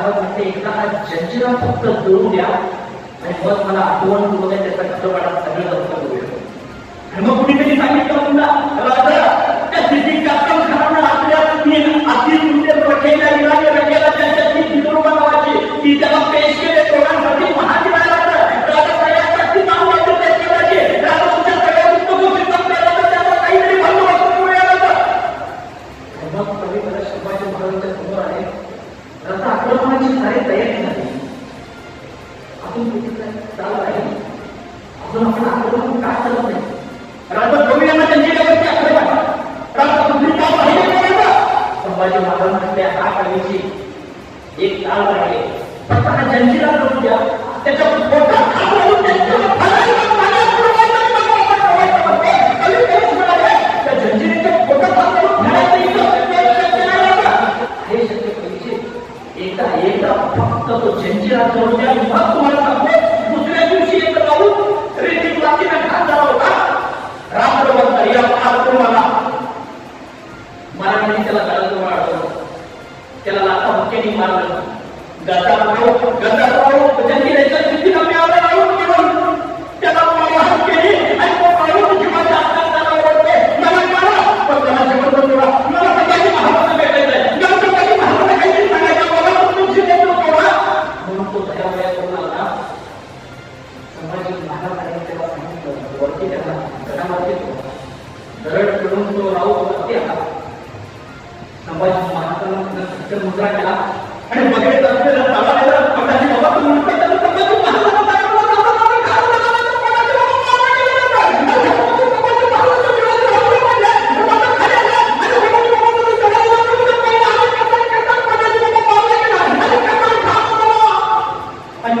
म्हणते एकदा हा जंजिरा फक्त जोडून द्या आणि मग मला आठवण करू द्या त्याचा चित्रपटात सगळं लक्ष करूया आणि मग कुणीतरी सांगितलं म्हणता राजा त्या सिद्धी काकम आपल्या इराणी त्यांच्याची नावाची ती त्याला पेश केले महादिवाला राजा वाटत राजा तुमच्या सगळ्या त्याला काहीतरी बंदोबस्त मग कवी मला शिवाजी महाराजांच्या समोर रथा आक्रमणाची सारी तयारी झाली आपण चालू आहे. अजून आपण आक्रमण का चालत नाही. राजा कवी यांना त्यांची आक्रमण राजा तुम्ही का पाहिजे संभाजी महाराज हा कवीची एक ताल राहिले फक्त हा जंजिरा करून द्या त्याच्या पोटात फक्त तो जंजिरा करून द्या मग तुम्हाला सांगतो दुसऱ्या दिवशी एक राहून रेती वाचीला घात झाला होता. रात्रभर या पार तुम्हाला मराठीने त्याला गळत वाढवलं त्याला लाथा मुख्याने मारलं. गदा गदा संभाजी महाराजांनी त्याला सांगितलं वरती त्याला गडावरती दरड करून तो राहू वरती आला संभाजी महाराजांना सत्य मुद्रा केला आणि असलेला बाबा आणि